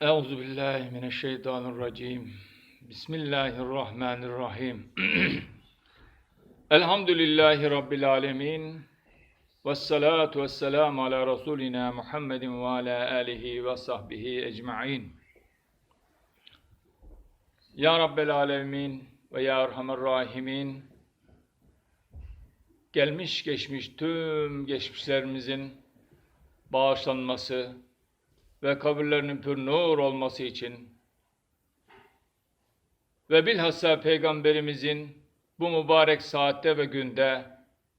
Euzu billahi mineşşeytanirracim. Bismillahirrahmanirrahim. Elhamdülillahi rabbil alamin. Ves salatu vesselam ala rasulina Muhammedin ve ala alihi ve sahbihi ecmaîn. Ya Rabbel alemin ve ya Erhamer rahimin. Gelmiş geçmiş tüm geçmişlerimizin bağışlanması, ve kabirlerinin pür nur olması için ve bilhassa Peygamberimizin bu mübarek saatte ve günde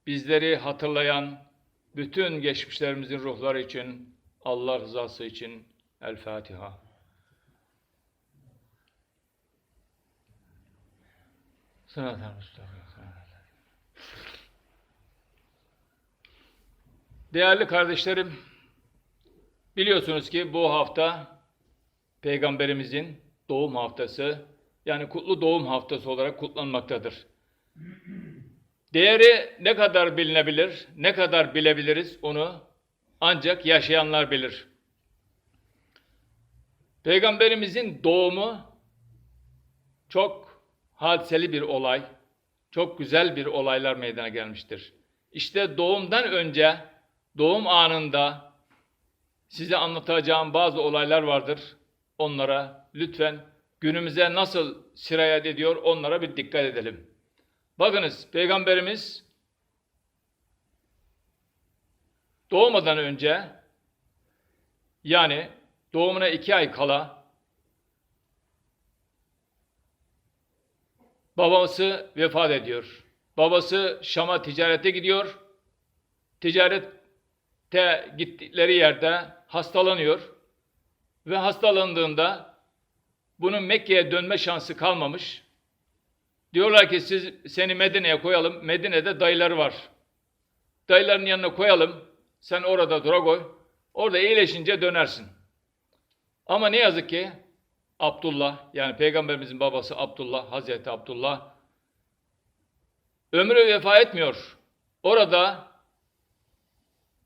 bizleri hatırlayan bütün geçmişlerimizin ruhları için Allah rızası için El Fatiha. Sıradan Değerli kardeşlerim, Biliyorsunuz ki bu hafta Peygamberimizin doğum haftası yani kutlu doğum haftası olarak kutlanmaktadır. Değeri ne kadar bilinebilir, ne kadar bilebiliriz onu ancak yaşayanlar bilir. Peygamberimizin doğumu çok hadiseli bir olay, çok güzel bir olaylar meydana gelmiştir. İşte doğumdan önce, doğum anında size anlatacağım bazı olaylar vardır. Onlara lütfen günümüze nasıl sirayet ediyor onlara bir dikkat edelim. Bakınız Peygamberimiz doğmadan önce yani doğumuna iki ay kala babası vefat ediyor. Babası Şam'a ticarete gidiyor. Ticarette gittikleri yerde hastalanıyor ve hastalandığında bunun Mekke'ye dönme şansı kalmamış. Diyorlar ki siz seni Medine'ye koyalım. Medine'de dayıları var. Dayıların yanına koyalım. Sen orada dura koy. Orada iyileşince dönersin. Ama ne yazık ki Abdullah yani peygamberimizin babası Abdullah, Hazreti Abdullah ömrü vefa etmiyor. Orada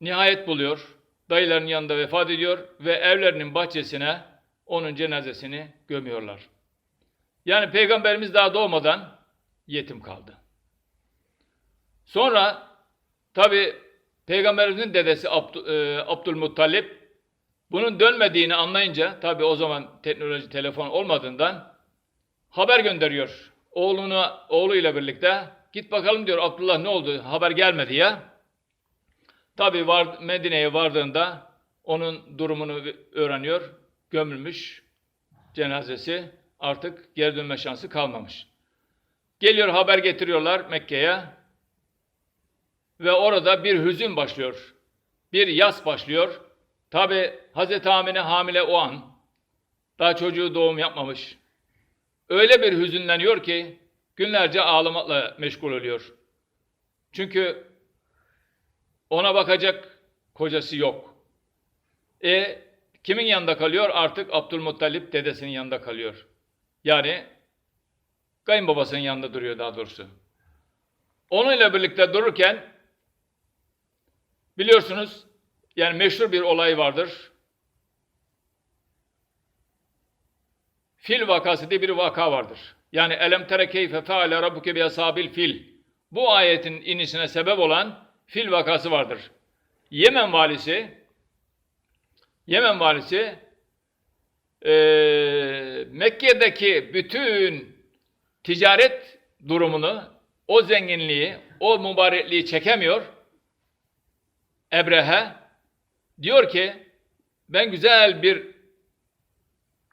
nihayet buluyor dayıların yanında vefat ediyor ve evlerinin bahçesine onun cenazesini gömüyorlar. Yani peygamberimiz daha doğmadan yetim kaldı. Sonra tabi peygamberimizin dedesi Abd e, Abdülmuttalip bunun dönmediğini anlayınca tabi o zaman teknoloji telefon olmadığından haber gönderiyor. Oğluna oğluyla birlikte git bakalım diyor Abdullah ne oldu haber gelmedi ya. Tabi var, Medine'ye vardığında onun durumunu öğreniyor. Gömülmüş cenazesi artık geri dönme şansı kalmamış. Geliyor haber getiriyorlar Mekke'ye ve orada bir hüzün başlıyor. Bir yas başlıyor. Tabi Hazreti Amine hamile o an. Daha çocuğu doğum yapmamış. Öyle bir hüzünleniyor ki günlerce ağlamakla meşgul oluyor. Çünkü ona bakacak kocası yok. E kimin yanında kalıyor? Artık Abdülmuttalip dedesinin yanında kalıyor. Yani kayınbabasının yanında duruyor daha doğrusu. Onunla birlikte dururken biliyorsunuz yani meşhur bir olay vardır. Fil vakası diye bir vaka vardır. Yani elem tere keyfe feale rabbuke bi asabil fil. Bu ayetin inişine sebep olan fil vakası vardır. Yemen valisi Yemen valisi e, Mekke'deki bütün ticaret durumunu, o zenginliği, o mübarekliği çekemiyor. Ebrehe diyor ki ben güzel bir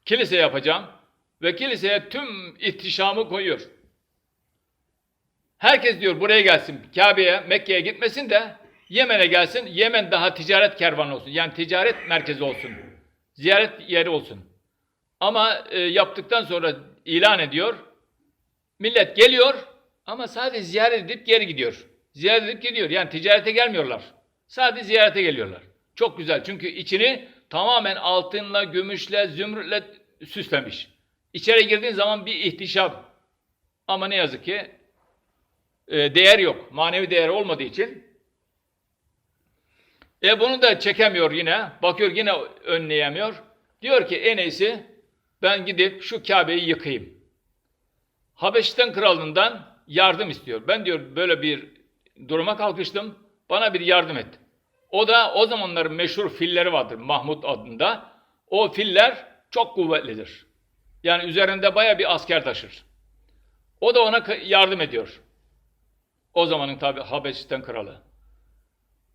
kilise yapacağım ve kiliseye tüm ihtişamı koyuyor. Herkes diyor buraya gelsin, Kabe'ye, Mekke'ye gitmesin de Yemen'e gelsin. Yemen daha ticaret kervanı olsun. Yani ticaret merkezi olsun. Ziyaret yeri olsun. Ama e, yaptıktan sonra ilan ediyor. Millet geliyor ama sadece ziyaret edip geri gidiyor. Ziyaret edip gidiyor. Yani ticarete gelmiyorlar. Sadece ziyarete geliyorlar. Çok güzel. Çünkü içini tamamen altınla, gümüşle, zümrütle süslemiş. İçeri girdiğin zaman bir ihtişam. Ama ne yazık ki e, değer yok. Manevi değer olmadığı için e bunu da çekemiyor yine. Bakıyor yine önleyemiyor. Diyor ki en iyisi ben gidip şu Kabe'yi yıkayım. Habeşistan kralından yardım istiyor. Ben diyor böyle bir duruma kalkıştım. Bana bir yardım et. O da o zamanların meşhur filleri vardır Mahmut adında. O filler çok kuvvetlidir. Yani üzerinde baya bir asker taşır. O da ona yardım ediyor. O zamanın tabi Habeşistan kralı.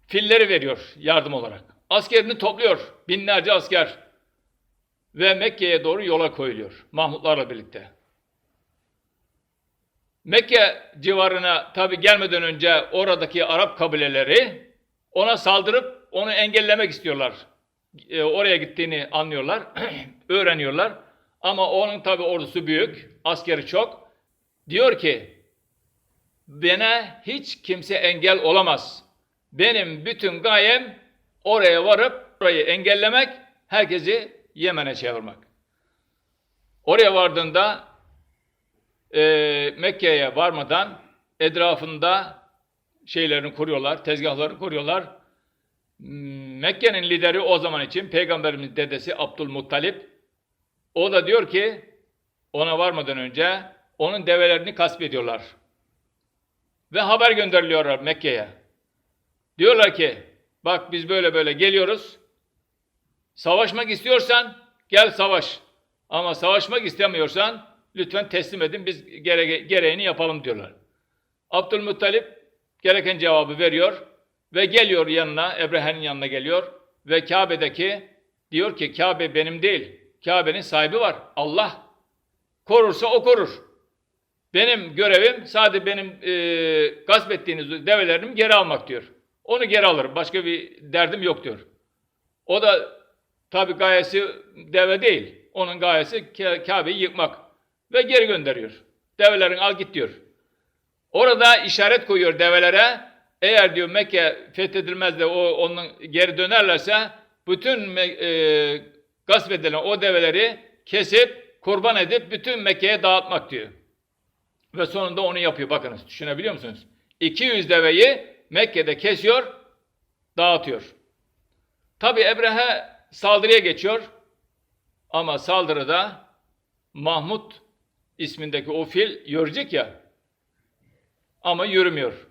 Filleri veriyor yardım olarak. Askerini topluyor. Binlerce asker. Ve Mekke'ye doğru yola koyuluyor. Mahmutlarla birlikte. Mekke civarına tabi gelmeden önce oradaki Arap kabileleri ona saldırıp onu engellemek istiyorlar. E, oraya gittiğini anlıyorlar, öğreniyorlar. Ama onun tabi ordusu büyük, askeri çok. Diyor ki, bana hiç kimse engel olamaz. Benim bütün gayem oraya varıp orayı engellemek, herkesi Yemen'e çevirmek. Oraya vardığında e, Mekke'ye varmadan etrafında şeylerini kuruyorlar, tezgahları kuruyorlar. Mekke'nin lideri o zaman için Peygamberimiz dedesi Abdülmuttalip o da diyor ki ona varmadan önce onun develerini gasp ediyorlar. Ve haber gönderiliyorlar Mekke'ye. Diyorlar ki bak biz böyle böyle geliyoruz. Savaşmak istiyorsan gel savaş. Ama savaşmak istemiyorsan lütfen teslim edin biz gere gereğini yapalım diyorlar. Abdülmuttalip gereken cevabı veriyor ve geliyor yanına, Ebrehe'nin yanına geliyor ve Kabe'deki diyor ki Kabe benim değil, Kabe'nin sahibi var, Allah. Korursa o korur. Benim görevim sadece benim e, gasp ettiğiniz develerimi geri almak diyor. Onu geri alırım, başka bir derdim yok diyor. O da tabi gayesi deve değil, onun gayesi Ka- Kabe'yi yıkmak ve geri gönderiyor. Develerini al git diyor. Orada işaret koyuyor develere. Eğer diyor Mekke fethedilmez de o onun geri dönerlerse bütün e, gasp edilen o develeri kesip kurban edip bütün Mekke'ye dağıtmak diyor. Ve sonunda onu yapıyor. Bakınız düşünebiliyor musunuz? 200 deveyi Mekke'de kesiyor, dağıtıyor. Tabi Ebrehe saldırıya geçiyor. Ama saldırıda Mahmut ismindeki o fil yörecek ya ama yürümüyor.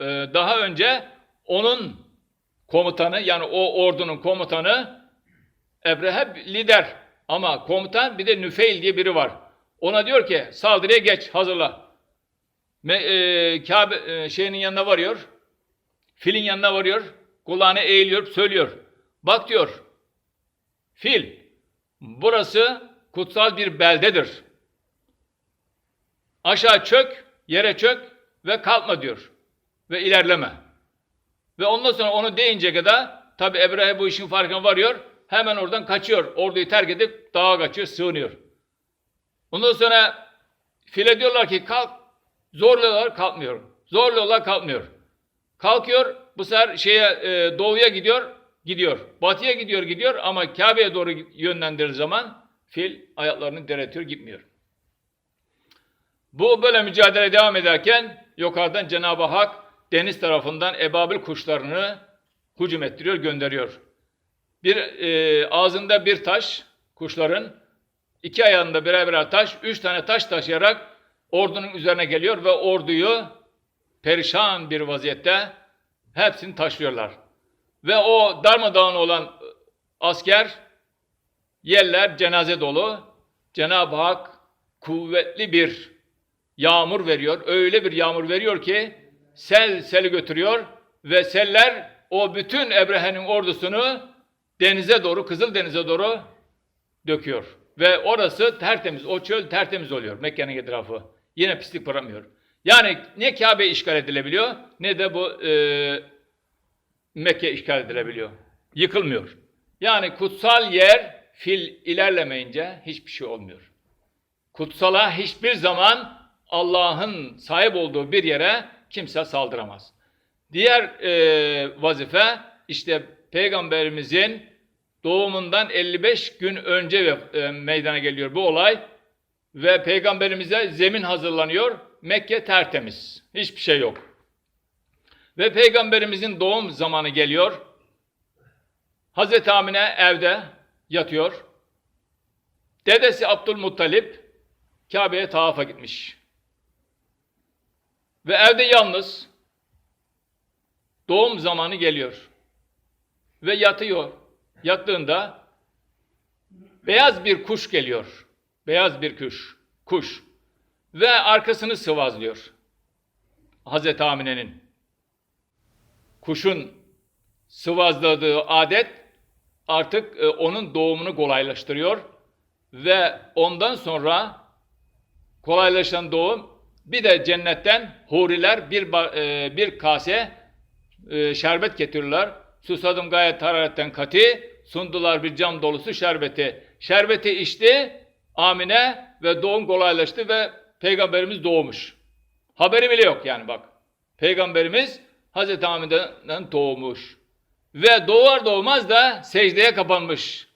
Ee, daha önce onun komutanı yani o ordunun komutanı Ebrehe lider ama komutan bir de Nüfeil diye biri var. Ona diyor ki saldırıya geç hazırla. Me, e, Kabe e, şeyinin yanına varıyor. Filin yanına varıyor. Kulağına eğiliyor söylüyor. Bak diyor fil burası kutsal bir beldedir. Aşağı çök, yere çök ve kalkma diyor. Ve ilerleme. Ve ondan sonra onu deyince kadar tabi Ebrehe bu işin farkına varıyor. Hemen oradan kaçıyor. Orduyu terk edip dağa kaçıyor, sığınıyor. Ondan sonra file diyorlar ki kalk. Zorluyorlar kalkmıyor. Zorluyorlar kalkmıyor. Kalkıyor bu sefer şeye e, doğuya gidiyor gidiyor. Batıya gidiyor gidiyor ama Kabe'ye doğru yönlendirir zaman fil ayaklarını diretiyor gitmiyor. Bu böyle mücadele devam ederken yukarıdan Cenab-ı Hak deniz tarafından ebabil kuşlarını hücum ettiriyor, gönderiyor. Bir e, ağzında bir taş kuşların, iki ayağında birer birer taş, üç tane taş taşıyarak ordunun üzerine geliyor ve orduyu perişan bir vaziyette hepsini taşlıyorlar. Ve o darmadağın olan asker yerler cenaze dolu. Cenab-ı Hak kuvvetli bir yağmur veriyor. Öyle bir yağmur veriyor ki sel seli götürüyor ve seller o bütün Ebrehe'nin ordusunu denize doğru, Kızıl Denize doğru döküyor. Ve orası tertemiz, o çöl tertemiz oluyor Mekke'nin etrafı. Yine pislik bırakmıyor. Yani ne Kabe işgal edilebiliyor ne de bu e, Mekke işgal edilebiliyor. Yıkılmıyor. Yani kutsal yer fil ilerlemeyince hiçbir şey olmuyor. Kutsala hiçbir zaman Allah'ın sahip olduğu bir yere kimse saldıramaz. Diğer e, vazife işte peygamberimizin doğumundan 55 gün önce e, meydana geliyor bu olay ve peygamberimize zemin hazırlanıyor. Mekke tertemiz. Hiçbir şey yok. Ve peygamberimizin doğum zamanı geliyor. Hazreti Amine evde yatıyor. Dedesi Abdülmuttalip Kabe'ye tavafa gitmiş. Ve evde yalnız doğum zamanı geliyor. Ve yatıyor. Yattığında beyaz bir kuş geliyor. Beyaz bir kuş. Kuş. Ve arkasını sıvazlıyor. Hazreti Amine'nin. Kuşun sıvazladığı adet artık e, onun doğumunu kolaylaştırıyor ve ondan sonra kolaylaşan doğum bir de cennetten huriler bir e, bir kase e, şerbet getirirler. Susadım gayet hararetten kati sundular bir cam dolusu şerbeti. Şerbeti içti Amine ve doğum kolaylaştı ve peygamberimiz doğmuş. Haberi bile yok yani bak. Peygamberimiz Hazreti Amine'den doğmuş. Ve doğar doğmaz da secdeye kapanmış.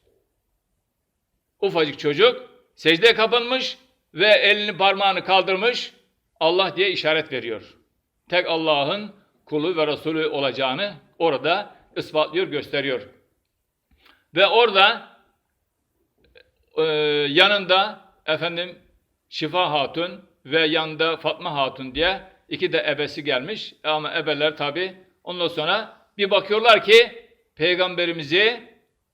Ufacık çocuk secdeye kapanmış ve elini parmağını kaldırmış Allah diye işaret veriyor. Tek Allah'ın kulu ve Resulü olacağını orada ispatlıyor, gösteriyor. Ve orada e, yanında efendim Şifa Hatun ve yanında Fatma Hatun diye iki de ebesi gelmiş. Ama ebeler tabi ondan sonra bir bakıyorlar ki peygamberimizi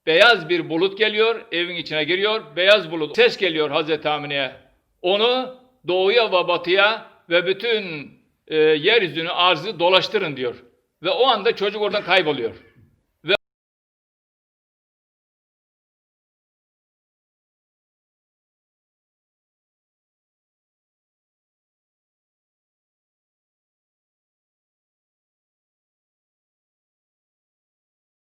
beyaz bir bulut geliyor, evin içine giriyor. Beyaz bulut ses geliyor Hazreti Amine'ye. Onu doğuya ve batıya ve bütün e, yeryüzünü arzı dolaştırın diyor. Ve o anda çocuk oradan kayboluyor.